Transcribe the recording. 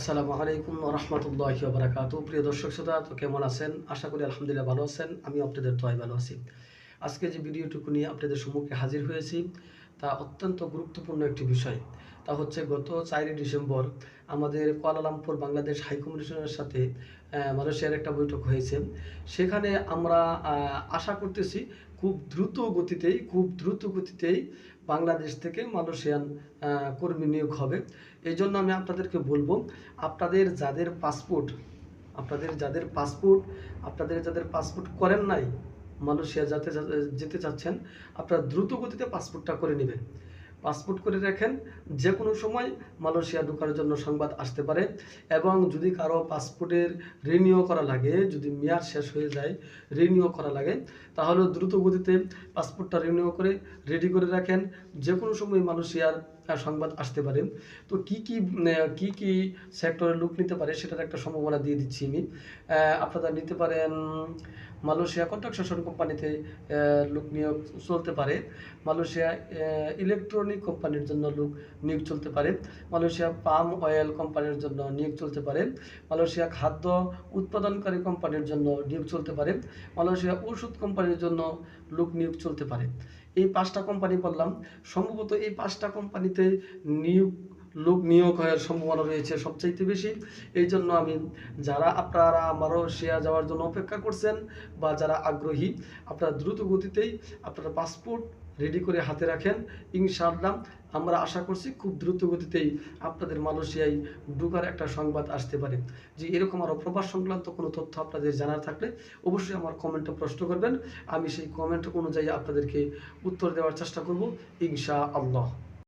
আসসালামু আলাইকুম রহমতুল্লাহ বারাকাতু প্রিয় দর্শক শ্রোতা, তো কেমন আছেন? আশা করি আলহামদুলিল্লাহ ভালো আছেন। আমি আপনাদের দোয়াই ভালো আছি। আজকে যে ভিডিওটুকু নিয়ে আপনাদের সম্মুখে হাজির হয়েছি তা অত্যন্ত গুরুত্বপূর্ণ একটি বিষয়। তা হচ্ছে গত চারই ডিসেম্বর আমাদের কুয়ালালামপুর বাংলাদেশ হাই কমিশনের সাথে মালয়েশিয়ার একটা বৈঠক হয়েছে। সেখানে আমরা আশা করতেছি খুব দ্রুত গতিতেই, খুব দ্রুত গতিতেই বাংলাদেশ থেকে মালয়েশিয়ান কর্মী নিয়োগ হবে। এই জন্য আমি আপনাদেরকে বলব, আপনাদের যাদের পাসপোর্ট, আপনাদের যাদের পাসপোর্ট, আপনাদের যাদের পাসপোর্ট করেন নাই মালয়েশিয়া যাতে যেতে চাচ্ছেন, আপনারা দ্রুত গতিতে পাসপোর্টটা করে নেবেন। পাসপোর্ট করে রাখেন যে কোনো সময় মালয়েশিয়া ঢোকার জন্য সংবাদ আসতে পারে এবং যদি কারও পাসপোর্টের রিনিউ করা লাগে, যদি মেয়াদ শেষ হয়ে যায়, রিনিউ করা লাগে, তাহলে দ্রুত গতিতে পাসপোর্টটা রিনিউ করে, রেডি করে রাখেন। যে কোনো সময় মালয়েশিয়ার সংবাদ আসতে পারে। তো কি কি কি কি সেক্টরে লোক নিতে পারে সেটার একটা সম্ভাবনা দিয়ে দিচ্ছি আমি। আপনারা নিতে পারেন মালয়েশিয়া কন্ট্রাকশন কোম্পানিতে লোক নিয়োগ চলতে পারে। মালয়েশিয়া ইলেকট্রনিক কোম্পানির জন্য লোক নিয়োগ চলতে পারে। মালয়েশিয়া পাম অয়েল কোম্পানির জন্য নিয়োগ চলতে পারে। মালয়েশিয়া খাদ্য উৎপাদনকারী কোম্পানির জন্য নিয়োগ চলতে পারে। মালয়েশিয়া ওষুধ কোম্পানির জন্য লোক নিয়োগ চলতে পারে। এই পাঁচটা কোম্পানি বললাম। সম্ভবত এই পাঁচটা কোম্পানিতে নিয়োগ, লোক নিয়োগ হওয়ার সম্ভাবনা রয়েছে সবচাইতে বেশি। এই জন্য আমি যারা আপনারা মালয়েশিয়া যাওয়ার জন্য অপেক্ষা করছেন বা যারা আগ্রহী, আপনারা দ্রুত গতিতেই আপনারা পাসপোর্ট রেডি করে হাতে রাখেন। ইনশাআল্লাহ আমরা আশা করছি খুব দ্রুত গতিতেই আপনাদের মালয়েশিয়ায় ঢুকার একটা সংবাদ আসতে পারে। যে এরকম আরও প্রবাস সংক্রান্ত কোনো তথ্য আপনাদের জানার থাকলে অবশ্যই আমার কমেন্টে প্রশ্ন করবেন। আমি সেই কমেন্ট অনুযায়ী আপনাদেরকে উত্তর দেওয়ার চেষ্টা করব। ইনশা আল্লাহ